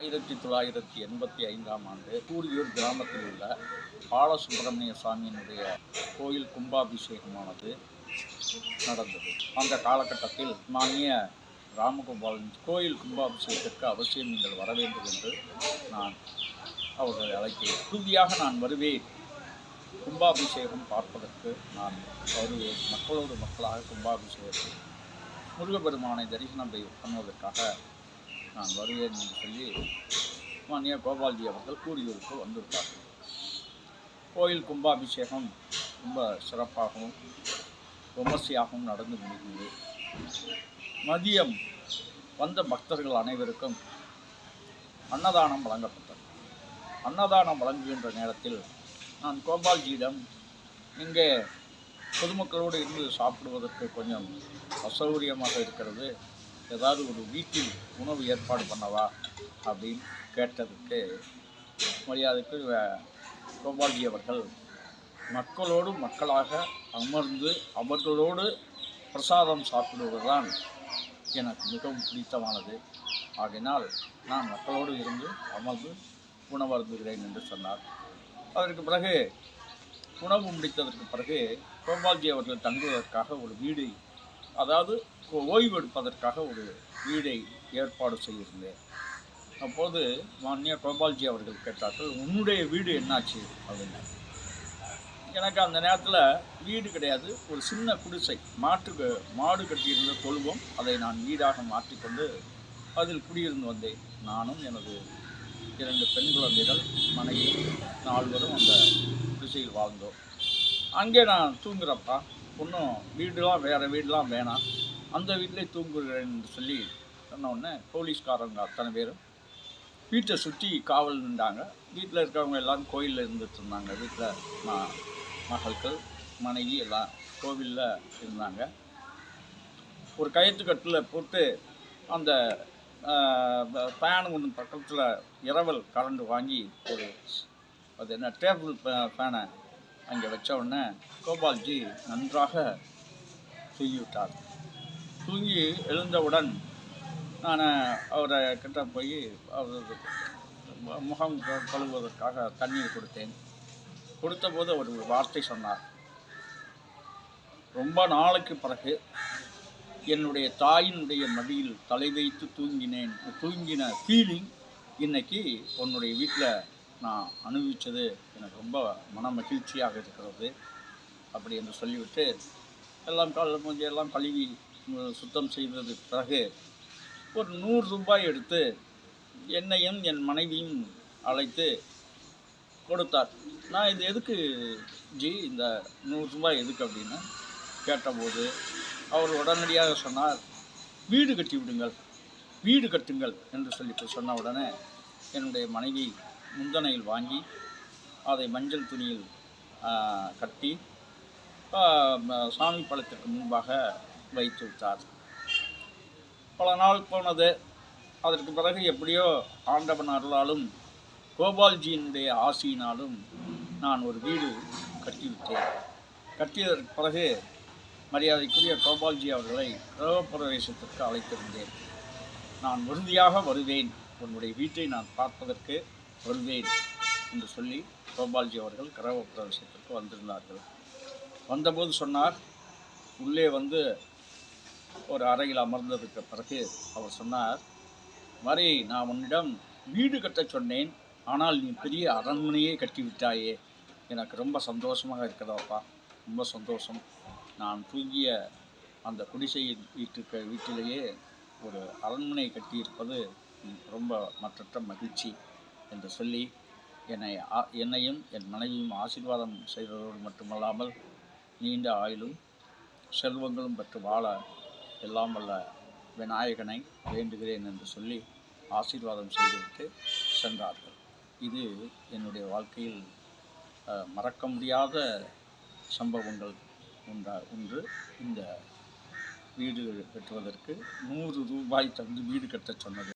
ஆயிரத்தி தொள்ளாயிரத்தி எண்பத்தி ஐந்தாம் ஆண்டு கூரியூர் கிராமத்தில் உள்ள பாலசுப்பிரமணிய சாமியினுடைய கோயில் கும்பாபிஷேகமானது நடந்தது. அந்த காலகட்டத்தில் மானிய ராமகோபாலன் கோயில் கும்பாபிஷேகத்திற்கு அவசியம் நீங்கள் வர வேண்டும் என்று நான் அவர்களை அழைத்தேன் உறுதியாக நான் வருவேன். கும்பாபிஷேகம் பார்ப்பதற்கு நான் வருவேன். மக்களோடு மக்களாக கும்பாபிஷேகத்தில் முருகப்பெருமானை தரிசனம் பண்ணுவதற்காக நான் வருவேன் என்று சொல்லி மானிய கோபால்ஜி அவர்கள் கூறியூருக்கு வந்திருக்கார்கள் கோயில் கும்பாபிஷேகம் ரொம்ப சிறப்பாகவும் விமர்சையாகவும் நடந்து முடிந்தது. மதியம் வந்த பக்தர்கள் அனைவருக்கும் அன்னதானம் வழங்கப்பட்டது. அன்னதானம் வழங்குகின்ற நேரத்தில் நான் கோபால்ஜியிடம் இங்கே பொதுமக்களோடு இருந்து சாப்பிடுவதற்கு கொஞ்சம் அசௌகரியமாக இருக்கிறது. ஏதாவது ஒரு வீட்டில் உணவு ஏற்பாடு பண்ணவா அப்படின்னு கேட்டதுக்கு மரியாதைக்கு வே- கோபால்ஜி அவர்கள் மக்களோடு மக்களாக அமர்ந்து அவர்களோடு பிரசாதம் சாப்பிடுவதுதான் எனக்கு மிகவும் பிடித்தமானது. ஆகினால் நான் மக்களோடு இருந்து அமர்ந்து உணவருந்துகிறேன் என்று சொன்னார். அதற்கு பிறகு உணவு முடித்ததற்கு பிறகு கோபால்ஜி அவர்கள் தங்குவதற்காக ஒரு வீடு அதாவது ஓய்வு எடுப்பதற்காக ஒரு வீடை ஏற்பாடு செய்திருந்தேன். அப்போது மானிய கோபால்ஜி அவர்கள் கேட்டார்கள் உன்னுடைய வீடு என்னாச்சு? அப்படின்னு. எனக்கு அந்த நேரத்தில் வீடு கிடையாது ஒரு சின்ன குடிசை மாட்டு மாடு கட்டியிருந்த தொழுவம் அதை நான் வீடாக மாற்றிக்கொண்டு அதில் குடியிருந்து வந்தேன். நானும் எனது இரண்டு பெண் குழந்தைகள் மனைவி நால்வரும் அந்த குடிசையில் வாழ்ந்தோம். அங்கே நான் தூங்குறப்பா ஒன்றும் வீடுலாம் வேறு வீடுலாம் வேணாம். அந்த வீட்டிலே தூங்குகிறேன் சொல்லி சொன்ன உடனே போலீஸ்காரங்க அத்தனை பேரும் வீட்டை சுற்றி காவல் நின்றாங்க. வீட்டில் இருக்கிறவங்க எல்லோரும் கோயிலில் இருந்துட்டு இருந்தாங்க. வீட்டில் ம மகள்கள் மனைவி எல்லாம் கோவிலில் இருந்தாங்க. ஒரு கயிற்றுக்கட்டில் போட்டு அந்த ஃபேன் ஒன்று பக்கத்தில் இரவல் கரண்ட் வாங்கி ஒரு அது என்ன டேபிள் ஃபேனை அங்கே வச்ச உடனே கோபால்ஜி நன்றாக தூங்கிவிட்டார். தூங்கி எழுந்தவுடன் நான் அவரை கிட்ட போய் அவர் முகம் கழுவுவதற்காக தண்ணீர் கொடுத்தேன். கொடுத்தபோது அவர் ஒரு வார்த்தை சொன்னார். ரொம்ப நாளைக்கு பிறகு என்னுடைய தாயினுடைய மடியில் தலை வைத்து தூங்கினேன். தூங்கின ஃபீலிங் இன்னைக்கு உன்னுடைய வீட்டில் நான் அனுபவித்தது எனக்கு ரொம்ப மன மகிழ்ச்சியாக இருக்கிறது அப்படி என்று சொல்லிவிட்டு எல்லாம் கால மூஞ்சி எல்லாம் கழுவி சுத்தம் செய்தது பிறகு ஒரு நூறு ரூபாய் எடுத்து என்னையும் என் மனைவியும் அழைத்து கொடுத்தார். நான் இது எதுக்கு ஜி இந்த நூறு ரூபாய் எதுக்கு அப்படின்னு கேட்டபோது அவர் உடனடியாக சொன்னார் வீடு கட்டி விடுங்கள் வீடு கட்டுங்கள் என்று சொல்லி சொன்ன உடனே என்னுடைய மனைவி முந்தனையில் வாங்கி அதை மஞ்சள் துணியில் கட்டி சாமி பழத்திற்கு முன்பாக வைத்து விட்டார். பல நாள் போனது. அதற்கு பிறகு எப்படியோ ஆண்டவன் அருளாலும் கோபால்ஜியினுடைய ஆசியினாலும் நான் ஒரு வீடு கட்டிவிட்டேன். கட்டியதற்கு பிறகு மரியாதைக்குரிய கோபால்ஜி அவர்களை கிரகப்பிரவேசத்திற்கு அழைத்திருந்தேன். நான் உறுதியாக வருவேன். உன்னுடைய வீட்டை நான் பார்ப்பதற்கு வருவேன் என்று சொல்லி கோபால்ஜி அவர்கள் கிரகப்பிரவேசத்திற்கு வந்திருந்தார்கள். வந்தபோது சொன்னார் உள்ளே வந்து ஒரு அறையில் அமர்ந்ததுக்கு பிறகு அவர் சொன்னார் மாதிரி நான் உன்னிடம் வீடு கட்டச் சொன்னேன் ஆனால் நீ பெரிய அரண்மனையே கட்டிவிட்டாயே. எனக்கு ரொம்ப சந்தோஷமாக இருக்கிறதாப்பா. ரொம்ப சந்தோஷம். நான் தூங்கிய அந்த குடிசையின் வீட்டுக்கு வீட்டிலேயே ஒரு அரண்மனை கட்டியிருப்பது எனக்கு ரொம்ப மற்ற மகிழ்ச்சி. என்று சொல்லி என்னை ஆ- என்னையும் என் மனைவியும் ஆசீர்வாதம் செய்ததோடு மட்டுமல்லாமல் நீண்ட ஆயுளும் செல்வங்களும் பெற்று வாழ எல்லாம் வல்ல விநாயகனை வேண்டுகிறேன் என்று சொல்லி ஆசீர்வாதம் செய்துவிட்டு சென்றார்கள். இது என்னுடைய வாழ்க்கையில் மறக்க முடியாத சம்பவங்கள் உண்டா ஒன்று. இந்த வீடு கட்டுவதற்கு நூறு ரூபாய் தந்து வீடு கட்டச் சொன்னது.